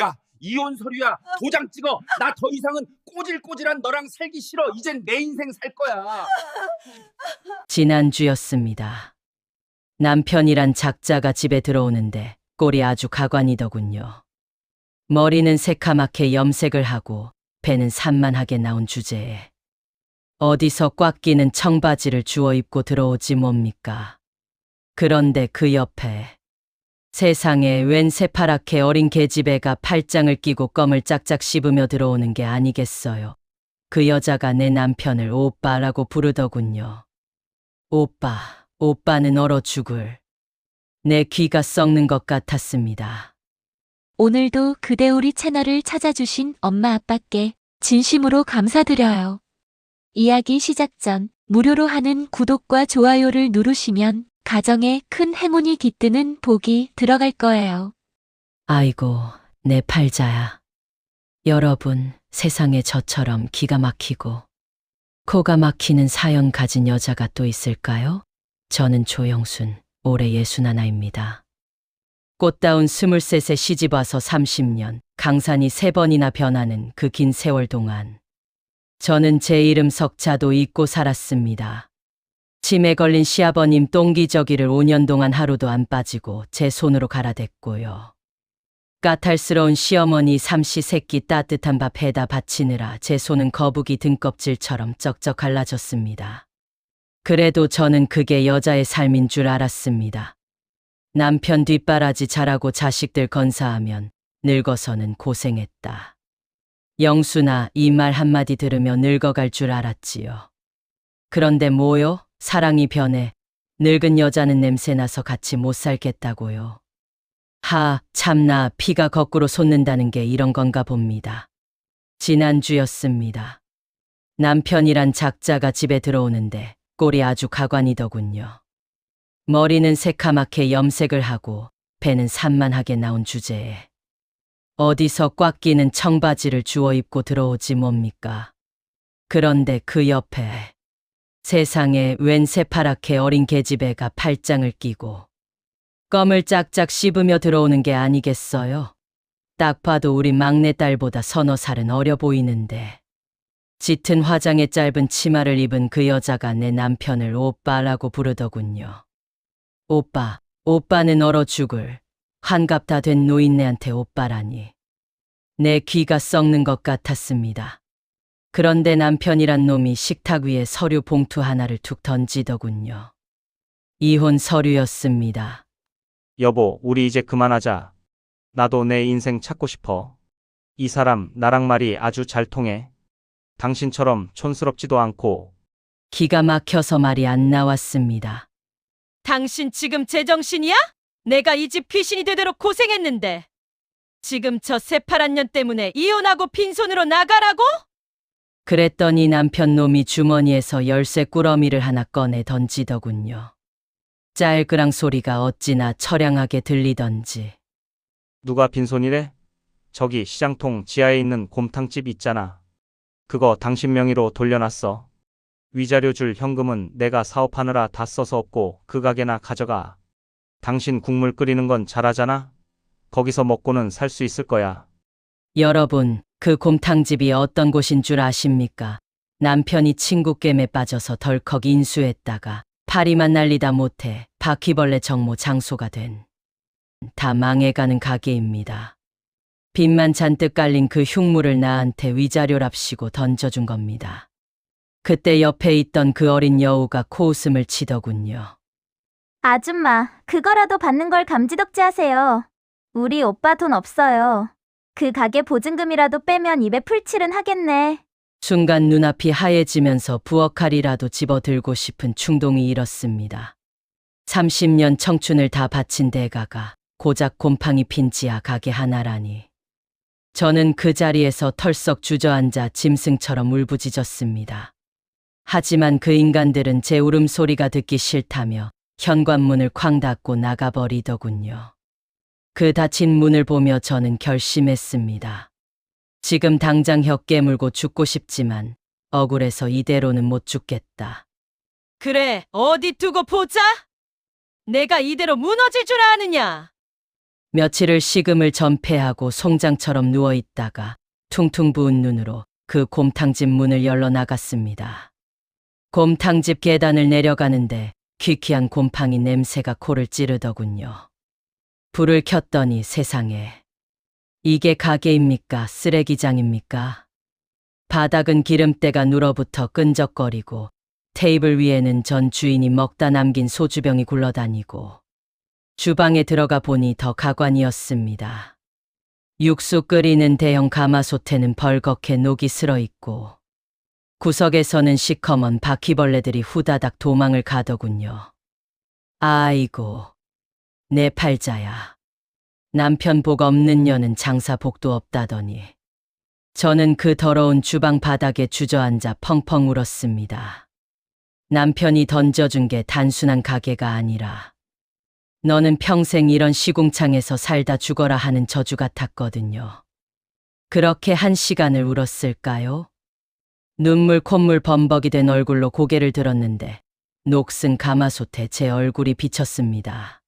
야 이혼 서류야 도장 찍어 나 더 이상은 꼬질꼬질한 너랑 살기 싫어 이젠 내 인생 살 거야 지난주였습니다. 남편이란 작자가 집에 들어오는데 꼴이 아주 가관이더군요. 머리는 새카맣게 염색을 하고 배는 산만하게 나온 주제에 어디서 꽉 끼는 청바지를 주워 입고 들어오지 뭡니까? 그런데 그 옆에 세상에 웬 새파랗게 어린 계집애가 팔짱을 끼고 껌을 짝짝 씹으며 들어오는 게 아니겠어요. 그 여자가 내 남편을 오빠라고 부르더군요. 오빠, 오빠는 얼어 죽을. 내 귀가 썩는 것 같았습니다. 오늘도 그대 우리 채널을 찾아주신 엄마 아빠께 진심으로 감사드려요. 이야기 시작 전 무료로 하는 구독과 좋아요를 누르시면 가정에 큰 행운이 깃드는 복이 들어갈 거예요. 아이고, 내 팔자야. 여러분, 세상에 저처럼 기가 막히고 코가 막히는 사연 가진 여자가 또 있을까요? 저는 조영순, 올해 예순 하나입니다. 꽃다운 스물셋에 시집 와서 30년, 강산이 세 번이나 변하는 그 긴 세월 동안 저는 제 이름 석자도 잊고 살았습니다. 치매 걸린 시아버님 똥기저귀를 5년 동안 하루도 안 빠지고 제 손으로 갈아댔고요. 까탈스러운 시어머니 삼시 세끼 따뜻한 밥 해다 바치느라 제 손은 거북이 등껍질처럼 쩍쩍 갈라졌습니다. 그래도 저는 그게 여자의 삶인 줄 알았습니다. 남편 뒷바라지 잘하고 자식들 건사하면 늙어서는 고생했다. 영수나 이 말 한마디 들으며 늙어갈 줄 알았지요. 그런데 뭐요? 사랑이 변해 늙은 여자는 냄새나서 같이 못 살겠다고요. 하, 참나 피가 거꾸로 솟는다는 게 이런 건가 봅니다. 지난주였습니다. 남편이란 작자가 집에 들어오는데 꼴이 아주 가관이더군요. 머리는 새카맣게 염색을 하고 배는 산만하게 나온 주제에 어디서 꽉 끼는 청바지를 주워 입고 들어오지 뭡니까? 그런데 그 옆에 세상에 웬 새파랗게 어린 계집애가 팔짱을 끼고 껌을 짝짝 씹으며 들어오는 게 아니겠어요? 딱 봐도 우리 막내딸보다 서너 살은 어려 보이는데. 짙은 화장에 짧은 치마를 입은 그 여자가 내 남편을 오빠라고 부르더군요. 오빠, 오빠는 얼어 죽을. 환갑 다 된 노인네한테 오빠라니. 내 귀가 썩는 것 같았습니다. 그런데 남편이란 놈이 식탁 위에 서류 봉투 하나를 툭 던지더군요. 이혼 서류였습니다. 여보, 우리 이제 그만하자. 나도 내 인생 찾고 싶어. 이 사람 나랑 말이 아주 잘 통해. 당신처럼 촌스럽지도 않고 기가 막혀서 말이 안 나왔습니다. 당신 지금 제정신이야? 내가 이 집 귀신이 되도록 고생했는데. 지금 저 새파란 년 때문에 이혼하고 빈손으로 나가라고? 그랬더니 남편 놈이 주머니에서 열쇠 꾸러미를 하나 꺼내 던지더군요. 짤그랑 소리가 어찌나 처량하게 들리던지. 누가 빈손이래? 저기 시장통 지하에 있는 곰탕집 있잖아. 그거 당신 명의로 돌려놨어. 위자료 줄 현금은 내가 사업하느라 다 써서 없고 그 가게나 가져가. 당신 국물 끓이는 건 잘하잖아? 거기서 먹고는 살 수 있을 거야. 여러분, 그 곰탕집이 어떤 곳인 줄 아십니까? 남편이 친구 깸에 빠져서 덜컥 인수했다가 파리만 날리다 못해 바퀴벌레 정모 장소가 된. 다 망해가는 가게입니다. 빚만 잔뜩 깔린 그 흉물을 나한테 위자료랍시고 던져준 겁니다. 그때 옆에 있던 그 어린 여우가 코웃음을 치더군요. 아줌마, 그거라도 받는 걸 감지덕지 하세요. 우리 오빠 돈 없어요. 그 가게 보증금이라도 빼면 입에 풀칠은 하겠네. 순간 눈앞이 하얘지면서 부엌칼이라도 집어들고 싶은 충동이 일었습니다. 30년 청춘을 다 바친 대가가 고작 곰팡이 핀 지하 가게 하나라니. 저는 그 자리에서 털썩 주저앉아 짐승처럼 울부짖었습니다. 하지만 그 인간들은 제 울음소리가 듣기 싫다며 현관문을 쾅 닫고 나가버리더군요. 그 닫힌 문을 보며 저는 결심했습니다. 지금 당장 혀 깨물고 죽고 싶지만 억울해서 이대로는 못 죽겠다. 그래, 어디 두고 보자. 내가 이대로 무너질 줄 아느냐? 며칠을 식음을 전폐하고 송장처럼 누워 있다가 퉁퉁 부은 눈으로 그 곰탕집 문을 열러 나갔습니다. 곰탕집 계단을 내려가는데 귀퀴한 곰팡이 냄새가 코를 찌르더군요. 불을 켰더니 세상에. 이게 가게입니까? 쓰레기장입니까? 바닥은 기름때가 눌어붙어 끈적거리고 테이블 위에는 전 주인이 먹다 남긴 소주병이 굴러다니고 주방에 들어가 보니 더 가관이었습니다. 육수 끓이는 대형 가마솥에는 벌겋게 녹이 슬어 있고 구석에서는 시커먼 바퀴벌레들이 후다닥 도망을 가더군요. 아이고, 내 팔자야. 남편 복 없는 년은 장사 복도 없다더니. 저는 그 더러운 주방 바닥에 주저앉아 펑펑 울었습니다. 남편이 던져준 게 단순한 가게가 아니라 너는 평생 이런 시궁창에서 살다 죽어라 하는 저주 같았거든요. 그렇게 한 시간을 울었을까요? 눈물 콧물 범벅이 된 얼굴로 고개를 들었는데 녹슨 가마솥에 제 얼굴이 비쳤습니다.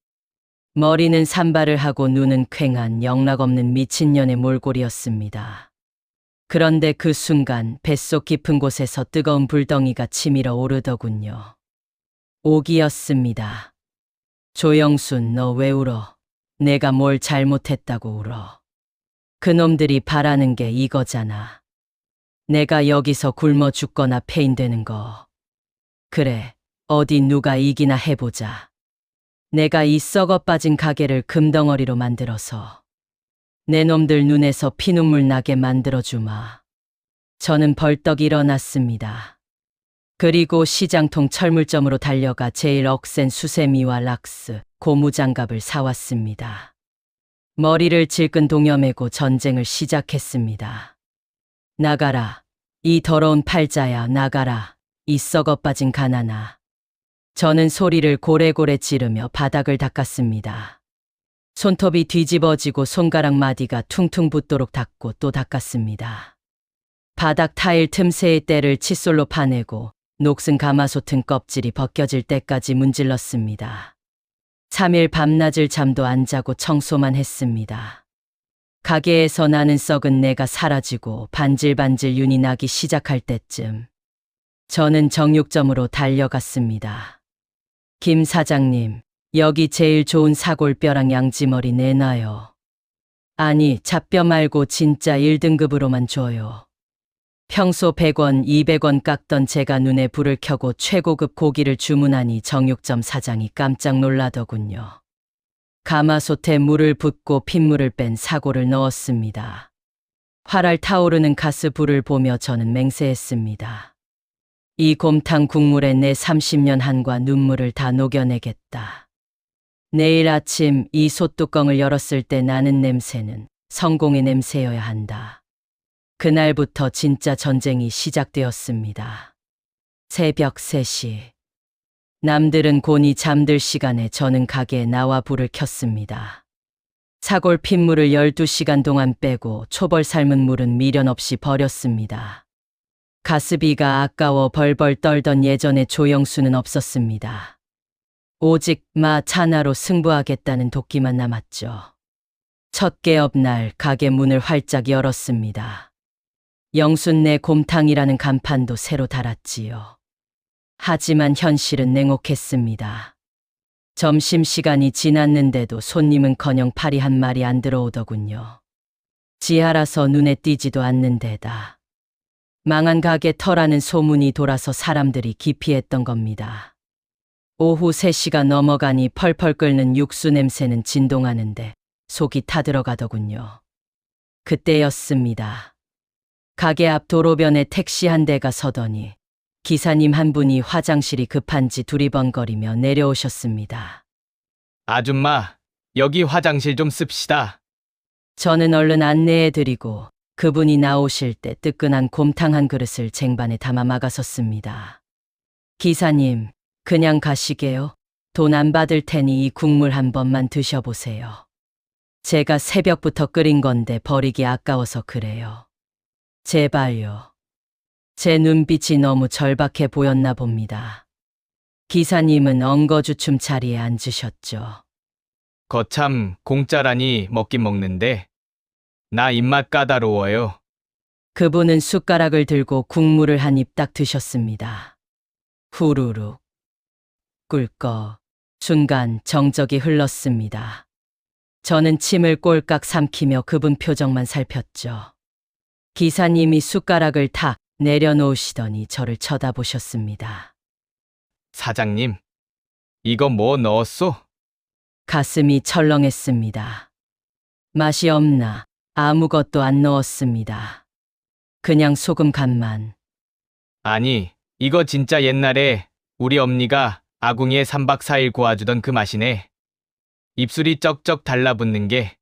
머리는 산발을 하고 눈은 퀭한 영락없는 미친년의 몰골이었습니다. 그런데 그 순간 뱃속 깊은 곳에서 뜨거운 불덩이가 치밀어 오르더군요. 옥이었습니다. 조영순, 너 왜 울어? 내가 뭘 잘못했다고 울어. 그놈들이 바라는 게 이거잖아. 내가 여기서 굶어 죽거나 폐인되는 거. 그래, 어디 누가 이기나 해보자. 내가 이 썩어 빠진 가게를 금덩어리로 만들어서 내 놈들 눈에서 피눈물 나게 만들어 주마. 저는 벌떡 일어났습니다. 그리고 시장통 철물점으로 달려가 제일 억센 수세미와 락스, 고무장갑을 사왔습니다. 머리를 질끈 동여매고 전쟁을 시작했습니다. 나가라. 이 더러운 팔자야, 나가라. 이 썩어 빠진 가난아. 저는 소리를 고래고래 지르며 바닥을 닦았습니다. 손톱이 뒤집어지고 손가락 마디가 퉁퉁 붓도록 닦고 또 닦았습니다. 바닥 타일 틈새의 때를 칫솔로 파내고 녹슨 가마솥은 껍질이 벗겨질 때까지 문질렀습니다. 3일 밤낮을 잠도 안 자고 청소만 했습니다. 가게에서 나는 썩은 내가 사라지고 반질반질 윤이 나기 시작할 때쯤 저는 정육점으로 달려갔습니다. 김 사장님, 여기 제일 좋은 사골뼈랑 양지머리 내놔요. 아니, 잡뼈 말고 진짜 1등급으로만 줘요. 평소 100원, 200원 깎던 제가 눈에 불을 켜고 최고급 고기를 주문하니 정육점 사장이 깜짝 놀라더군요. 가마솥에 물을 붓고 핏물을 뺀 사골을 넣었습니다. 활활 타오르는 가스불을 보며 저는 맹세했습니다. 이 곰탕 국물에 내 30년 한과 눈물을 다 녹여내겠다. 내일 아침 이 솥뚜껑을 열었을 때 나는 냄새는 성공의 냄새여야 한다. 그날부터 진짜 전쟁이 시작되었습니다. 새벽 3시. 남들은 곤히 잠들 시간에 저는 가게에 나와 불을 켰습니다. 사골 핏물을 12시간 동안 빼고 초벌 삶은 물은 미련 없이 버렸습니다. 가스비가 아까워 벌벌 떨던 예전의 조영수는 없었습니다. 오직 마 차나로 승부하겠다는 도끼만 남았죠. 첫 개업 날 가게 문을 활짝 열었습니다. 영순네 곰탕이라는 간판도 새로 달았지요. 하지만 현실은 냉혹했습니다. 점심시간이 지났는데도 손님은커녕 파리 한 마리 안 들어오더군요. 지하라서 눈에 띄지도 않는 데다. 망한 가게 터라는 소문이 돌아서 사람들이 기피했던 겁니다. 오후 3시가 넘어가니 펄펄 끓는 육수 냄새는 진동하는데 속이 타들어가더군요. 그때였습니다. 가게 앞 도로변에 택시 한 대가 서더니 기사님 한 분이 화장실이 급한지 두리번거리며 내려오셨습니다. 아줌마, 여기 화장실 좀 씁시다. 저는 얼른 안내해 드리고 그분이 나오실 때 뜨끈한 곰탕 한 그릇을 쟁반에 담아 막아섰습니다. 기사님, 그냥 가시게요. 돈 안 받을 테니 이 국물 한 번만 드셔보세요. 제가 새벽부터 끓인 건데 버리기 아까워서 그래요. 제발요. 제 눈빛이 너무 절박해 보였나 봅니다. 기사님은 엉거주춤 자리에 앉으셨죠. 거참 공짜라니 먹긴 먹는데 나 입맛 까다로워요. 그분은 숟가락을 들고 국물을 한 입 딱 드셨습니다. 후루룩. 꿀꺽. 순간 정적이 흘렀습니다. 저는 침을 꼴깍 삼키며 그분 표정만 살폈죠. 기사님이 숟가락을 탁 내려놓으시더니 저를 쳐다보셨습니다. 사장님, 이거 뭐 넣었소? 가슴이 철렁했습니다. 맛이 없나 아무것도 안 넣었습니다. 그냥 소금 간만. 아니, 이거 진짜 옛날에 우리 엄니가 아궁이에 3박 4일 고아주던 그 맛이네. 입술이 쩍쩍 달라붙는 게.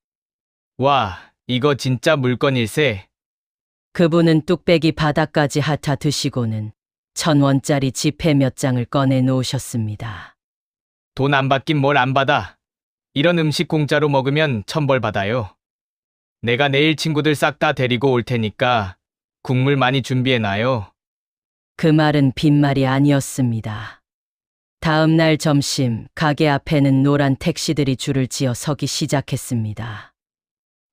와, 이거 진짜 물건일세. 그분은 뚝배기 바닥까지 핥아 드시고는 천 원짜리 지폐 몇 장을 꺼내 놓으셨습니다. 돈 안 받긴 뭘 안 받아. 이런 음식 공짜로 먹으면 천벌 받아요. 내가 내일 친구들 싹 다 데리고 올 테니까 국물 많이 준비해놔요. 그 말은 빈말이 아니었습니다. 다음 날 점심 가게 앞에는 노란 택시들이 줄을 지어 서기 시작했습니다.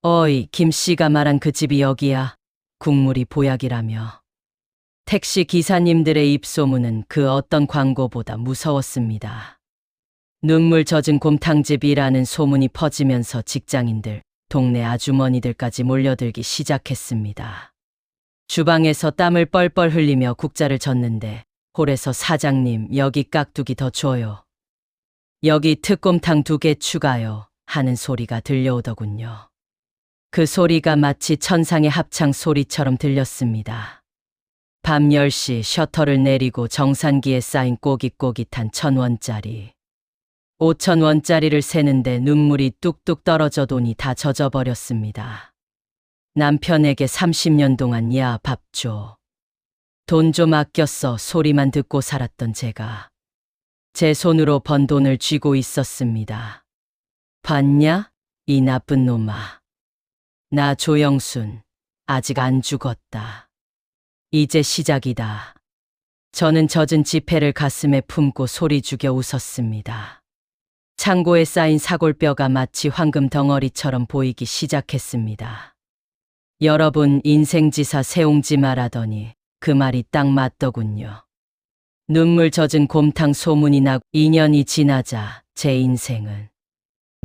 어이, 김 씨가 말한 그 집이 여기야. 국물이 보약이라며. 택시 기사님들의 입소문은 그 어떤 광고보다 무서웠습니다. 눈물 젖은 곰탕집이라는 소문이 퍼지면서 직장인들, 동네 아주머니들까지 몰려들기 시작했습니다. 주방에서 땀을 뻘뻘 흘리며 국자를 젓는데 홀에서 사장님 여기 깍두기 더 줘요. 여기 특곰탕 두 개 추가요 하는 소리가 들려오더군요. 그 소리가 마치 천상의 합창 소리처럼 들렸습니다. 밤 10시 셔터를 내리고 정산기에 쌓인 꼬깃꼬깃한 천 원짜리. 5천 원짜리를 세는데 눈물이 뚝뚝 떨어져 돈이 다 젖어버렸습니다. 남편에게 30년 동안 야, 밥 줘. 돈 좀 아꼈어 소리만 듣고 살았던 제가. 제 손으로 번 돈을 쥐고 있었습니다. 봤냐? 이 나쁜 놈아. 나 조영순. 아직 안 죽었다. 이제 시작이다. 저는 젖은 지폐를 가슴에 품고 소리 죽여 웃었습니다. 창고에 쌓인 사골뼈가 마치 황금 덩어리처럼 보이기 시작했습니다. 여러분 인생지사 세옹지 말하더니 그 말이 딱 맞더군요. 눈물 젖은 곰탕 소문이 나고 2년이 지나자 제 인생은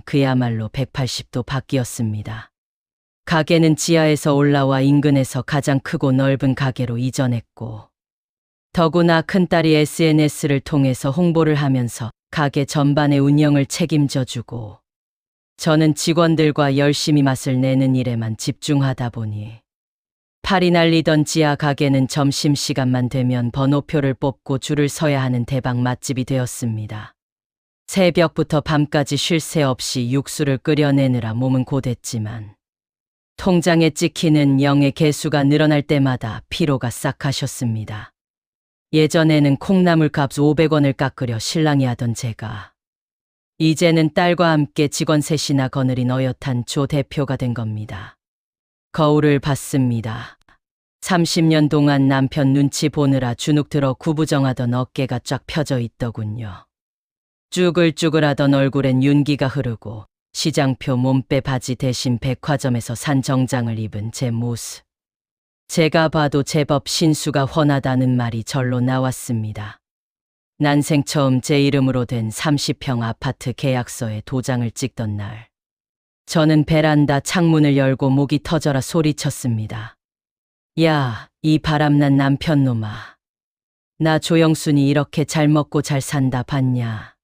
그야말로 180도 바뀌었습니다. 가게는 지하에서 올라와 인근에서 가장 크고 넓은 가게로 이전했고 더구나 큰딸이 SNS를 통해서 홍보를 하면서 가게 전반의 운영을 책임져 주고 저는 직원들과 열심히 맛을 내는 일에만 집중하다 보니 팔이 날리던 지하 가게는 점심시간만 되면 번호표를 뽑고 줄을 서야 하는 대박 맛집이 되었습니다. 새벽부터 밤까지 쉴 새 없이 육수를 끓여내느라 몸은 고됐지만 통장에 찍히는 영의 개수가 늘어날 때마다 피로가 싹 가셨습니다. 예전에는 콩나물 값 500원을 깎으려 신랑이 하던 제가 이제는 딸과 함께 직원 셋이나 거느린 어엿한 조 대표가 된 겁니다. 거울을 봤습니다. 30년 동안 남편 눈치 보느라 주눅 들어 구부정하던 어깨가 쫙 펴져 있더군요. 쭈글쭈글하던 얼굴엔 윤기가 흐르고 시장표 몸빼 바지 대신 백화점에서 산 정장을 입은 제 모습. 제가 봐도 제법 신수가 훤하다는 말이 절로 나왔습니다. 난생 처음 제 이름으로 된 30평 아파트 계약서에 도장을 찍던 날. 저는 베란다 창문을 열고 목이 터져라 소리쳤습니다. 야, 이 바람난 남편 놈아. 나 조영순이 이렇게 잘 먹고 잘 산다 봤냐.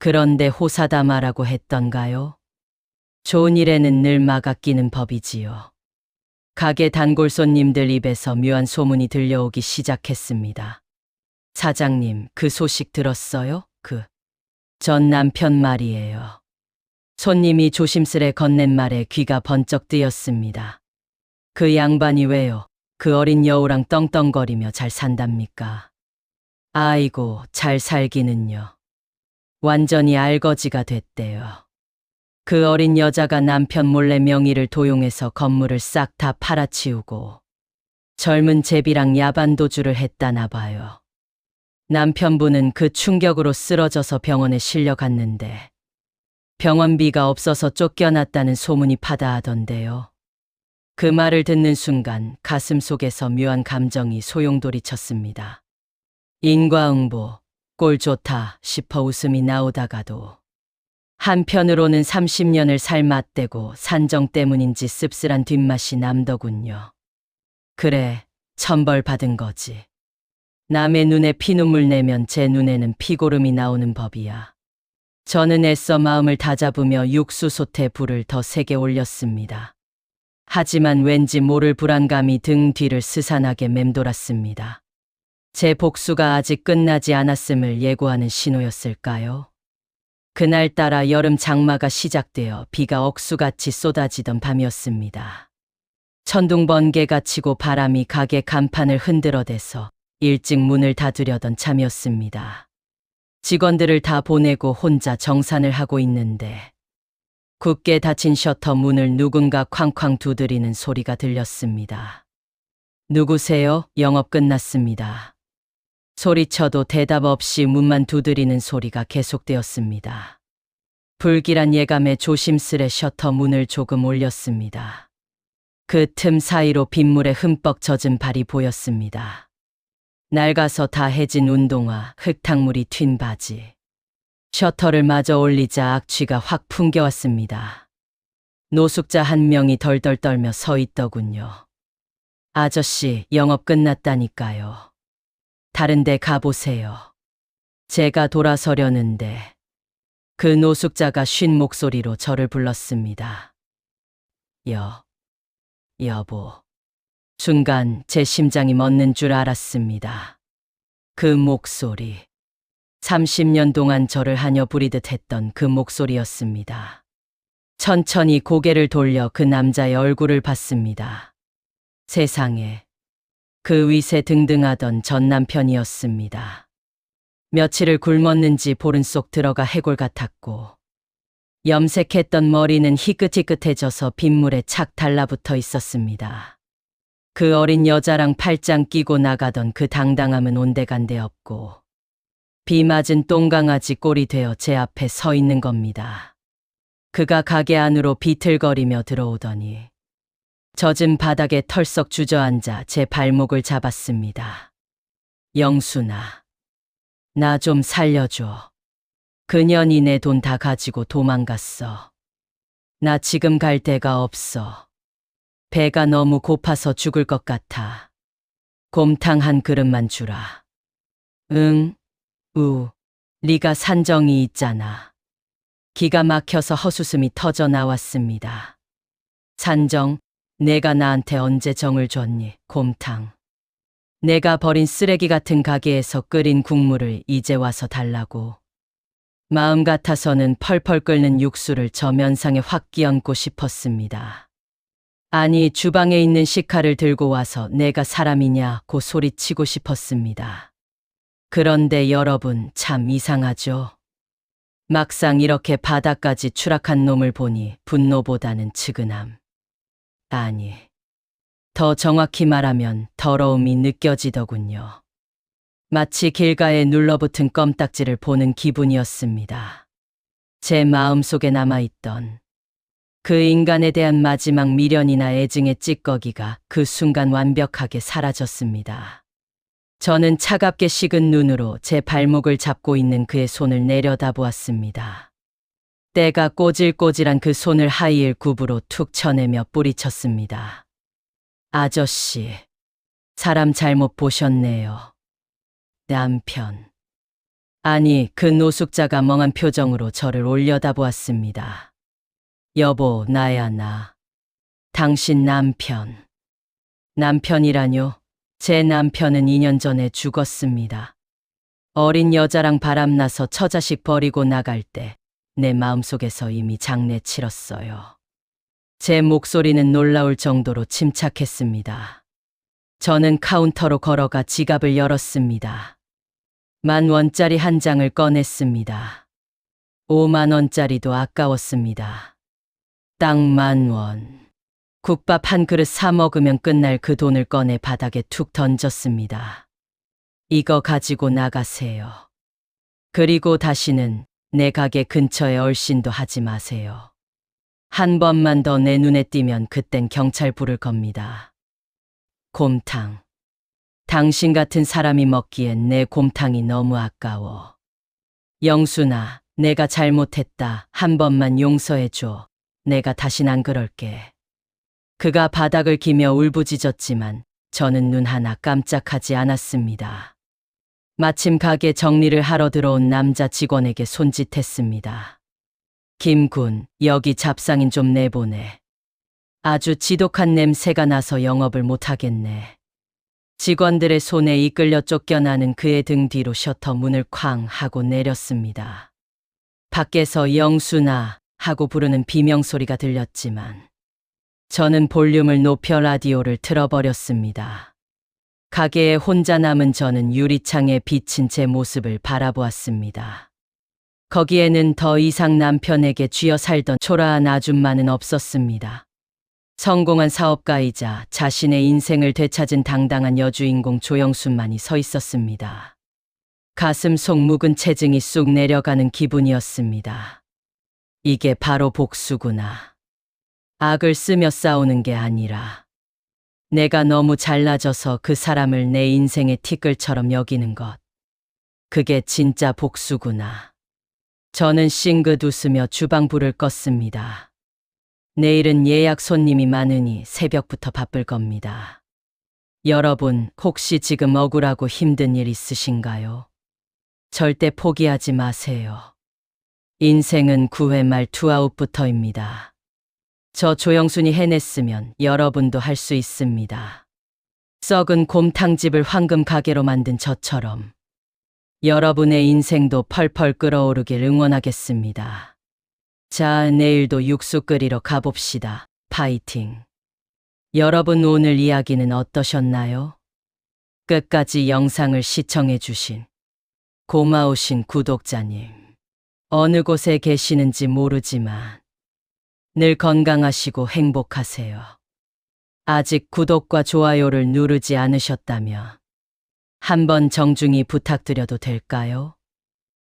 그런데 호사다마라고 했던가요? 좋은 일에는 늘 막아 끼는 법이지요. 가게 단골 손님들 입에서 묘한 소문이 들려오기 시작했습니다. 사장님, 그 소식 들었어요? 그. 전 남편 말이에요. 손님이 조심스레 건넨 말에 귀가 번쩍 뜨였습니다. 그 양반이 왜요? 그 어린 여우랑 떵떵거리며 잘 산답니까? 아이고, 잘 살기는요. 완전히 알거지가 됐대요. 그 어린 여자가 남편 몰래 명의를 도용해서 건물을 싹 다 팔아치우고 젊은 제비랑 야반도주를 했다나 봐요. 남편분은 그 충격으로 쓰러져서 병원에 실려갔는데 병원비가 없어서 쫓겨났다는 소문이 파다하던데요. 그 말을 듣는 순간 가슴 속에서 묘한 감정이 소용돌이쳤습니다. 인과응보, 꼴 좋다 싶어 웃음이 나오다가도 한편으로는 30년을 삶았대고 산정 때문인지 씁쓸한 뒷맛이 남더군요. 그래, 천벌 받은 거지. 남의 눈에 피눈물 내면 제 눈에는 피고름이 나오는 법이야. 저는 애써 마음을 다잡으며 육수솥에 불을 더 세게 올렸습니다. 하지만 왠지 모를 불안감이 등 뒤를 스산하게 맴돌았습니다. 제 복수가 아직 끝나지 않았음을 예고하는 신호였을까요? 그날따라 여름 장마가 시작되어 비가 억수같이 쏟아지던 밤이었습니다. 천둥 번개가 치고 바람이 가게 간판을 흔들어대서 일찍 문을 닫으려던 참이었습니다. 직원들을 다 보내고 혼자 정산을 하고 있는데 굳게 닫힌 셔터 문을 누군가 쾅쾅 두드리는 소리가 들렸습니다. 누구세요? 영업 끝났습니다. 소리쳐도 대답 없이 문만 두드리는 소리가 계속되었습니다. 불길한 예감에 조심스레 셔터 문을 조금 올렸습니다. 그 틈 사이로 빗물에 흠뻑 젖은 발이 보였습니다. 낡아서 다 해진 운동화, 흙탕물이 튄 바지. 셔터를 마저 올리자 악취가 확 풍겨왔습니다. 노숙자 한 명이 덜덜 떨며 서 있더군요. 아저씨, 영업 끝났다니까요. 다른 데 가보세요. 제가 돌아서려는데 그 노숙자가 쉰 목소리로 저를 불렀습니다. 여, 여보. 순간 제 심장이 멎는 줄 알았습니다. 그 목소리. 30년 동안 저를 하녀 부리듯 했던 그 목소리였습니다. 천천히 고개를 돌려 그 남자의 얼굴을 봤습니다. 세상에. 그 위세 등등하던 전 남편이었습니다. 며칠을 굶었는지 보른 속 들어가 해골 같았고, 염색했던 머리는 희끗희끗해져서 빗물에 착 달라붙어 있었습니다. 그 어린 여자랑 팔짱 끼고 나가던 그 당당함은 온데간데 없고, 비 맞은 똥강아지 꼴이 되어 제 앞에 서 있는 겁니다. 그가 가게 안으로 비틀거리며 들어오더니, 젖은 바닥에 털썩 주저앉아 제 발목을 잡았습니다. 영순아, 나좀 살려줘. 그년이 내돈다 가지고 도망갔어. 나 지금 갈 데가 없어. 배가 너무 고파서 죽을 것 같아. 곰탕 한 그릇만 주라. 응, 우, 네가 산정이 있잖아. 기가 막혀서 허수음이 터져 나왔습니다. 산정, 내가 나한테 언제 정을 줬니, 곰탕. 내가 버린 쓰레기 같은 가게에서 끓인 국물을 이제 와서 달라고. 마음 같아서는 펄펄 끓는 육수를 저 면상에 확 끼얹고 싶었습니다. 아니, 주방에 있는 식칼을 들고 와서 내가 사람이냐고 소리치고 싶었습니다. 그런데 여러분 참 이상하죠? 막상 이렇게 바닥까지 추락한 놈을 보니 분노보다는 측은함. 아니, 더 정확히 말하면 더러움이 느껴지더군요. 마치 길가에 눌러붙은 껌딱지를 보는 기분이었습니다. 제 마음속에 남아있던 그 인간에 대한 마지막 미련이나 애증의 찌꺼기가 그 순간 완벽하게 사라졌습니다. 저는 차갑게 식은 눈으로 제 발목을 잡고 있는 그의 손을 내려다보았습니다. 때가 꼬질꼬질한 그 손을 하이힐 굽으로 툭 쳐내며 뿌리쳤습니다. 아저씨, 사람 잘못 보셨네요. 남편. 아니, 그 노숙자가 멍한 표정으로 저를 올려다보았습니다. 여보, 나야, 나. 당신 남편. 남편이라뇨? 제 남편은 2년 전에 죽었습니다. 어린 여자랑 바람나서 처자식 버리고 나갈 때 내 마음속에서 이미 장례 치렀어요. 제 목소리는 놀라울 정도로 침착했습니다. 저는 카운터로 걸어가 지갑을 열었습니다. 만 원짜리 한 장을 꺼냈습니다. 5만 원짜리도 아까웠습니다. 딱 만 원. 국밥 한 그릇 사 먹으면 끝날 그 돈을 꺼내 바닥에 툭 던졌습니다. 이거 가지고 나가세요. 그리고 다시는 내 가게 근처에 얼씬도 하지 마세요. 한 번만 더 내 눈에 띄면 그땐 경찰 부를 겁니다. 곰탕. 당신 같은 사람이 먹기엔 내 곰탕이 너무 아까워. 영순아, 내가 잘못했다. 한 번만 용서해줘. 내가 다신 안 그럴게. 그가 바닥을 기며 울부짖었지만 저는 눈 하나 깜짝하지 않았습니다. 마침 가게 정리를 하러 들어온 남자 직원에게 손짓했습니다. 김군, 여기 잡상인 좀 내보내. 아주 지독한 냄새가 나서 영업을 못하겠네. 직원들의 손에 이끌려 쫓겨나는 그의 등 뒤로 셔터 문을 쾅 하고 내렸습니다. 밖에서 영수나 하고 부르는 비명소리가 들렸지만 저는 볼륨을 높여 라디오를 틀어버렸습니다. 가게에 혼자 남은 저는 유리창에 비친 제 모습을 바라보았습니다. 거기에는 더 이상 남편에게 쥐어 살던 초라한 아줌마는 없었습니다. 성공한 사업가이자 자신의 인생을 되찾은 당당한 여주인공 조영순만이 서 있었습니다. 가슴 속 묵은 체증이 쑥 내려가는 기분이었습니다. 이게 바로 복수구나. 악을 쓰며 싸우는 게 아니라 내가 너무 잘나져서 그 사람을 내 인생의 티끌처럼 여기는 것. 그게 진짜 복수구나. 저는 싱긋 웃으며 주방불을 껐습니다. 내일은 예약 손님이 많으니 새벽부터 바쁠 겁니다. 여러분, 혹시 지금 억울하고 힘든 일 있으신가요? 절대 포기하지 마세요. 인생은 9회 말 투아웃부터입니다. 저 조영순이 해냈으면 여러분도 할 수 있습니다. 썩은 곰탕집을 황금 가게로 만든 저처럼 여러분의 인생도 펄펄 끓어오르길 응원하겠습니다. 자, 내일도 육수 끓이러 가봅시다. 파이팅. 여러분 오늘 이야기는 어떠셨나요? 끝까지 영상을 시청해주신 고마우신 구독자님. 어느 곳에 계시는지 모르지만 늘 건강하시고 행복하세요. 아직 구독과 좋아요를 누르지 않으셨다면 한번 정중히 부탁드려도 될까요?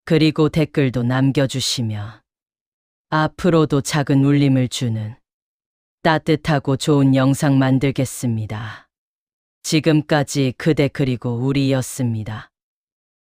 그리고 댓글도 남겨주시면 앞으로도 작은 울림을 주는 따뜻하고 좋은 영상 만들겠습니다. 지금까지 그대 그리고 우리였습니다.